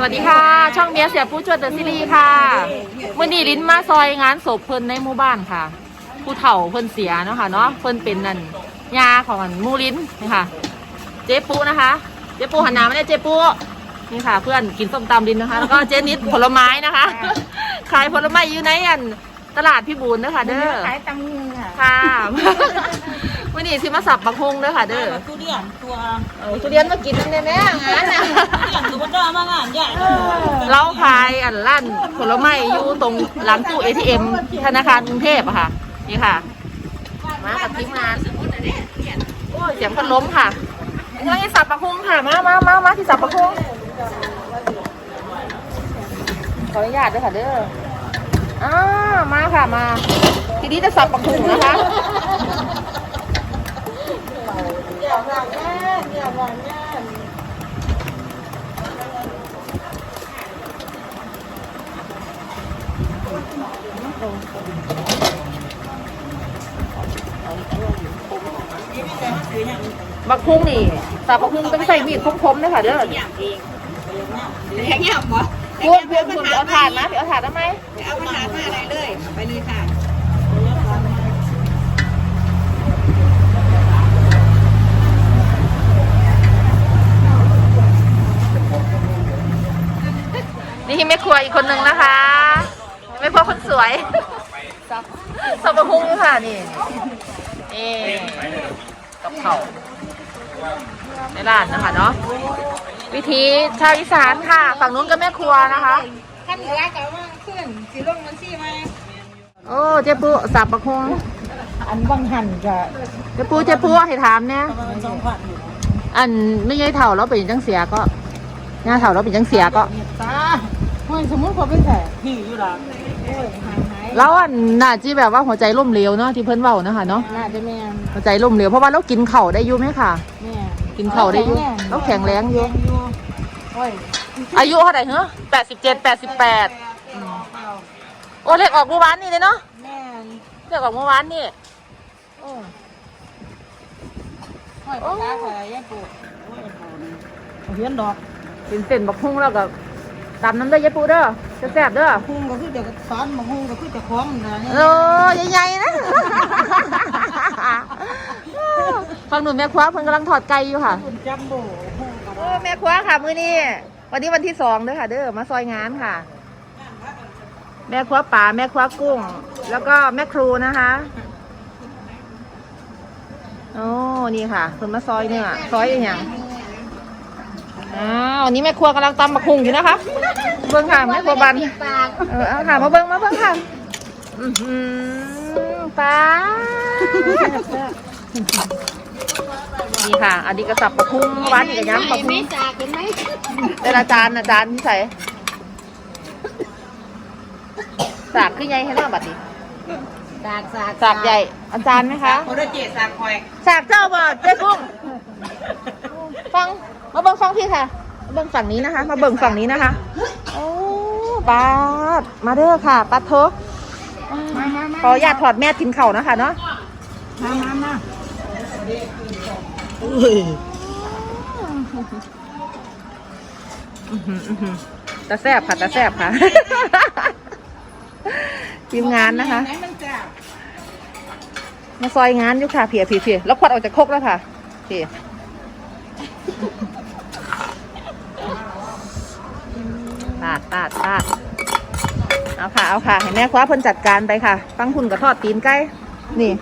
สวัสดีค่ะ ช่องเมียเสียผู้ช่วยเดอะซีรีส์ค่ะมื่อนี้ลิ้นมาซอยงานศพเพิ่นในหมู่บ้านค่ะ ผู้เฒ่าเพิ่นเสียเนาะค่ะเนาะเพิ่นเป็นนั่นยาของอันหมูลิ้นนี่ค่ะ เจ๊ปูนะคะ เจ๊ปูหันหน้ามาได้เจ๊ปูนี่ค่ะ เพื่อนกินส้มตำลิ้นนะคะ แล้วก็เจ๊นิดผลไม้นะคะขายผลไม้อยู่ในอันตลาดพี่บูนเด้อค่ะเด้อขายตำมือค่ะค่ะวั นนี้สิมาสับบักฮงเด้อค่ะเด้อทุเรียนตัวเอาทุเรียนมากินนั่นได้ไหมงานน่ะทุเรียนตัวดามางานใหญ่เราขายอันร้านผลไม้อยู่ตรงหลังตู้ ATM ธนาคารกรุงเทพอะค่ะ นี่ค่ะ มากับทีมงานโอ้ยเสียงพัดล้มค่ะยังสับปะคุงค่ะ มามามามาที่สับปะคุงขออนุญาตด้วยค่ะเด้ออ่ามาค่ะมา ทีนี้จะสับปะคุงนะคะ บักพุ่งนี่สับบักพุ่งต้องใส่มีดคมๆเลยค่ะเด้อแข็งเงียบเหรอพวกพวกคุณเอาถาดนะเดี๋ยวเอาถาดได้ไหม เอาปัญหามาอะไรเลย ไปเลยค่ะ นี่แม่ครัวอีกคนนึงนะคะแม่ครัวคนสวยสับปะพุงค่ะนี่นี่กับเขาวในร้านนะคะเนาะวิธีชาวอีสานค่ะ ฝั่งนู้นก็แม่ครัวนะคะขั้นเหนือกับว่าขึ้นสีลงมันซี่ไหมโอ้เจ๊ปูสับปะพุงอันบางหันจะเจ๊ปูเจ๊ปูให้ถามเนี่ยประมาณสองพันอยู่อันไม่ใช่เถ่าแล้วเป็นจังเสียก็หน้าเถ่าแล้วเป็นจังเสียก็ ตาห้อยสมมติพอเป็นแผลพี่อยู่หลังเออหายหายแล้วอันน่าจีแบบว่าหัวใจล่มเหลวเนาะที่เพิ่นเว้านะคะเนาะน่าจะแม่หัวใจล่มเหลวเพราะว่าเรากินเข่าวได้อยู่ไหมค่ะ แม่กินเข่าวได้อยู่เราแข็งแรงอยู่ โอ้ยอายุเท่าไหร่เหรอแปดสิบเจ็ดแปดสิบแปดโอ้เลขออกเมื่อวานนี่เลยเนาะแม่เลขออกเมื่อวานนี่ โอ้ห้อยปากกาใส่ยายปู่เฮียนดอกเป็นเส้นบักฮุ่งแล้วก็ ตำน้ำเด้อยายปูเด้อแซ่บๆเด้อหุ้งก็คือจะสอนมาหุ้งก็คือจะคล้องนะเออใหญ่ๆนะ ฟังหนูแม่คว้าเพิ่นกำลังถอดไก่อยู่ค่ะคุณจัมโบ้หุ้งกับโอ้แม่คว้าค่ะมื้อนี้วันนี้วันที่สองเด้อค่ะ เด้อมาซอยงานค่ะ แม่คว้าป่าแม่คว้ากุ้ง แล้วก็แม่ครูนะคะโอ้นี่ค่ะเพิ่นมาซอยเนื้อซอยอหย่าง อ้าววันนี้แม่ครัวกำลังตำบักหุ่งอยู่นะคะ เบิ้งค่ะแม่ครัวบันเออเอาค่ะมาเบิ้งมาเบิ้งค่ะอือหือป้านี่ค่ะ อันนี้กระสับบักหุ่งหวานอีกกระย้ำบักหุ่งจากเห็นไหมเป็นอาจารย์อาจารย์ที่ใส่สากขึ้นใหญ่ให้หน้าบัดนี้จากสากสากใหญ่ อาจารย์ไหมคะ โคตรเจสากคอย สากเจ้าบ่เจ๊กุ้งฟัง มาเบิ่งฟังพี่ค่ะมาเบิ่งฝั่งนี้นะคะ มาเบิ่งฝั่งนี้นะคะ โอ้ปาดมาเด้อค่ะปัดโทมามามาขออนุญาตถอดแม่กินเข่าวนะคะเนาะมามามาอื้อหืออื้อหือตาแซบค่ะตาแซบค่ะ ทีมงานนะคะ ไหนมันจากมาซอยงานอยู่ค่ะเพียเพียเพียแล้วควัดออกจากครกแล้วค่ะเพียาดตาดตาดเอาค่ะ เอาค่ะ ให้แม่คว้าเพิ่นจัดการไปค่ะ ตั้งหุ่นกับทอดตีนไก่ นี่